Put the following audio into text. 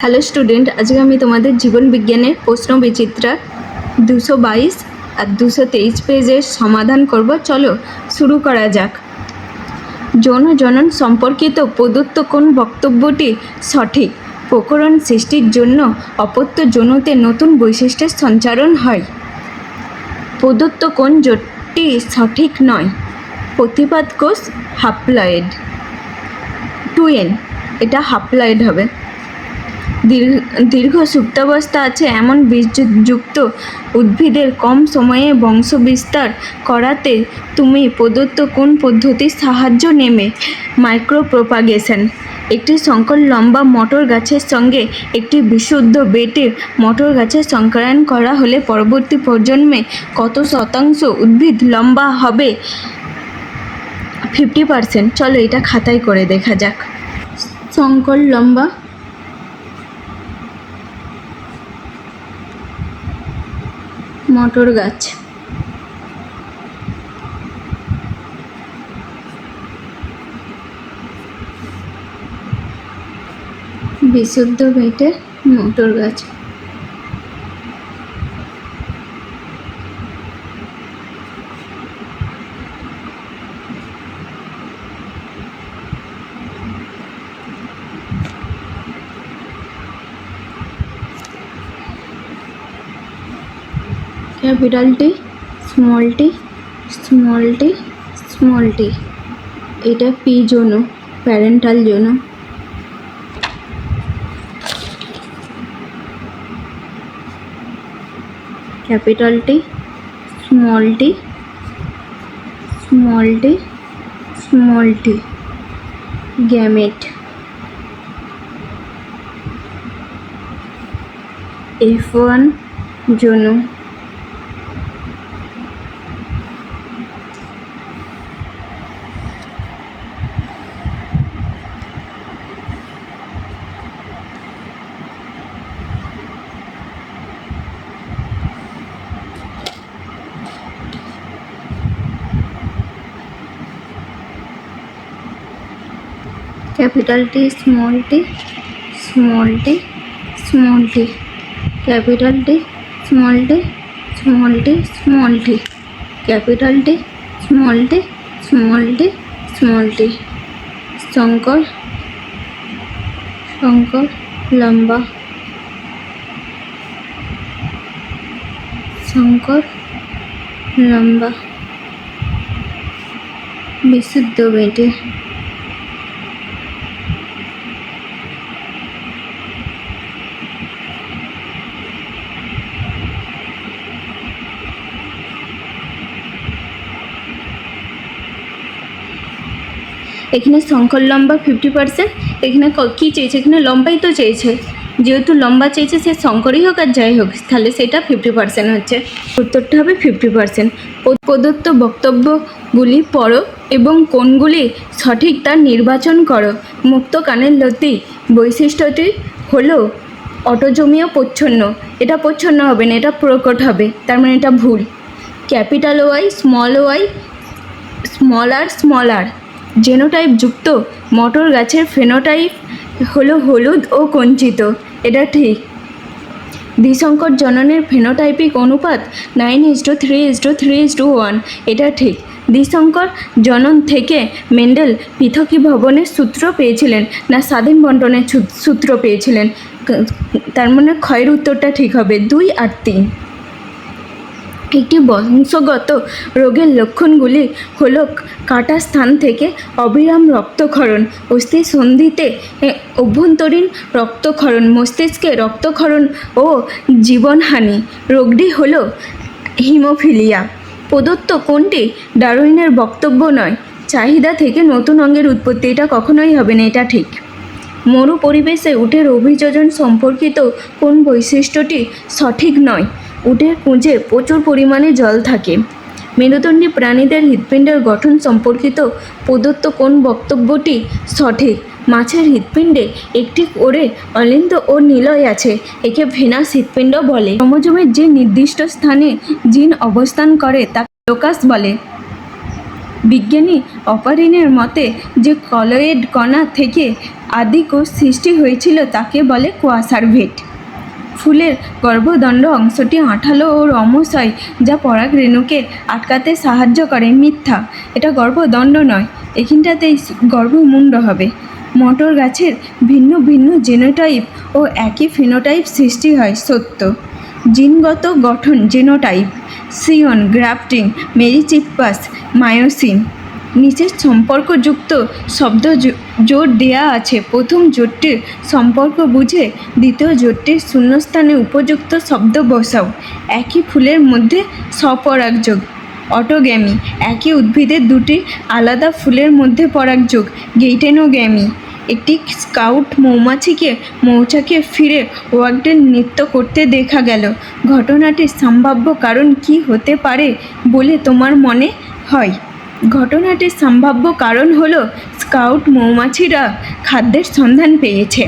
Hello student আজকে আমি তোমাদের জীবন বিজ্ঞানের প্রশ্ন বিচিত্রা দুশো বাইশ আর দুশো তেইশ পেজের সমাধান করব। চলো শুরু করা যাক। যৌন জনন সম্পর্কিত প্রদত্ত কোন বক্তব্যটি সঠিক? প্রকরণ সৃষ্টির জন্য অপত্য যৌনতে নতুন বৈশিষ্ট্যের সঞ্চারণ হয়। প্রদত্ত কোন জোটটি সঠিক নয়? প্রতিপাদ কোষ হাপ্লয়েড। টু এন, এটা হাপ্লয়েড হবে। দীর্ঘ সুপ্তাবস্থা আছে এমন বীজযুক্ত উদ্ভিদের কম সময়ে বংশবিস্তার করাতে তুমি প্রদত্ত কোন পদ্ধতির সাহায্য নেবে মাইক্রোপ্রোপাগেশন একটি সংকর লম্বা মটর গাছের সঙ্গে একটি বিশুদ্ধ বেটে মটর গাছের সংকরায়ন করা হলে পরবর্তী প্রজন্মে কত শতাংশ উদ্ভিদ লম্বা হবে? ফিফটি পার্সেন্ট চলো এটা খাতায় করে দেখা যাক। সংকর লম্বা মটর গাছ। বিশুদ্ধ বেটে মটর গাছ। Capital T, small T small T small T. এটা P zone parental zone. Capital T, small T small T small T. Gamete. F one zone. Capital T small t small t small t capital T small t small t small t capital T small t small t small t শঙ্কর শঙ্কর লম্বা শঙ্কর লম্বা বিশুদ্ধ বেটে এখানে শঙ্কর লম্বা fifty percent এখানে ক- চেয়েছে এখানে লম্বাই তো চেয়েছে যেহেতু লম্বা চেয়েছে সে শঙ্করই হোক আর যাই হোক, তাহলে সেটা ফিফটি পার্সেন্ট হচ্ছে। উত্তরটা হবে ফিফটি পার্সেন্ট প্রদত্ত বক্তব্যগুলি পড়ো এবং কোনগুলি সঠিক তার নির্বাচন করো। মুক্ত কানের লতি, বৈশিষ্ট্যটি হলো অটোজমীয় প্রচ্ছন্ন। এটা প্রচ্ছন্ন হবে না, এটা প্রকট হবে। তার মানে এটা ভুল। Capital Y, small Y small R small R genotype যুক্ত মটর গাছের ফেনোটাইপ হলো হলুদ ও কঞ্চিত। এটা ঠিক। দ্বিসংকর জননের ফেনোটাইপিক অনুপাত nine is to three is to three is to one এটা ঠিক। দ্বিসংকর জনন থেকে মেন্ডেল পৃথকী ভবনের সূত্র পেয়েছিলেন না স্বাধীন বন্টনের সূত্র পেয়েছিলেন। তার মানে ক্ষয়ের উত্তরটা ঠিক হবে। দুই আর তিন। একটি বংশগত রোগের লক্ষণগুলি হল কাটা স্থান থেকে অবিরাম রক্তক্ষরণ, অস্থি সন্ধিতে অভ্যন্তরীণ রক্তক্ষরণ, মস্তিষ্কে রক্তক্ষরণ ও জীবনহানি। রোগটি হল হিমোফিলিয়া। প্রদত্ত কোনটি ডারউইনের বক্তব্য নয়। চাহিদা থেকে নতুন অঙ্গের উৎপত্তি, এটা কখনোই হবে না, এটা ঠিক। মরু পরিবেশে উটের অভিযোজন সম্পর্কিত কোন বৈশিষ্ট্যটি সঠিক নয়? উটের পুঁজে প্রচুর পরিমাণে জল থাকে। মেরুদণ্ডী প্রাণীদের হৃৎপিণ্ডের গঠন সম্পর্কিত প্রদত্ত কোন বক্তব্যটি সঠিক? মাছের হৃৎপিণ্ডে একটি করে অলিন্দ ও নিলয় আছে, একে ভেনাস হৃৎপিণ্ড বলে। ক্রোমোজোমের যে নির্দিষ্ট স্থানে জিন অবস্থান করে তা লোকাস বলে। বিজ্ঞানী অপারিনের মতে যে কলয়েড কণা থেকে আদি কোষ সৃষ্টি হয়েছিল তাকে বলে কোয়াসার ভেট ফুলের গর্ভদণ্ড অংশটি আঠালো ও রমসয় যা পরাগ রেণুকে আটকাতে সাহায্য করে মিথ্যা। এটা গর্ভদণ্ড নয়, এখানটাতেই গর্ভমুণ্ড হবে। মটর গাছের ভিন্ন ভিন্ন জেনোটাইপ ও একই ফিনোটাইপ সৃষ্টি হয় সত্য। জিনগত গঠন genotype scion grafting merychippus Miocene. নিচের সম্পর্কযুক্ত শব্দ জোর দেয়া আছে। প্রথম জোটটির সম্পর্ক বুঝে দ্বিতীয় জোটটির শূন্যস্থানে উপযুক্ত শব্দ বসাও। একই ফুলের মধ্যে স্বপরাগযোগ, অটোগ্যামি। একই উদ্ভিদের দুটি আলাদা ফুলের মধ্যে পরাগযোগ, গেইটেনোগ্যামি। একটি স্কাউট মৌমাছিকে, মৌচাকে ফিরে ওয়ার্কডেন নৃত্য করতে দেখা গেল। ঘটনাটির সম্ভাব্য কারণ কি হতে পারে বলে তোমার মনে হয়? ঘটনাটির সম্ভাব্য কারণ হল স্কাউট মৌমাছিরা খাদ্যের সন্ধান পেয়েছে।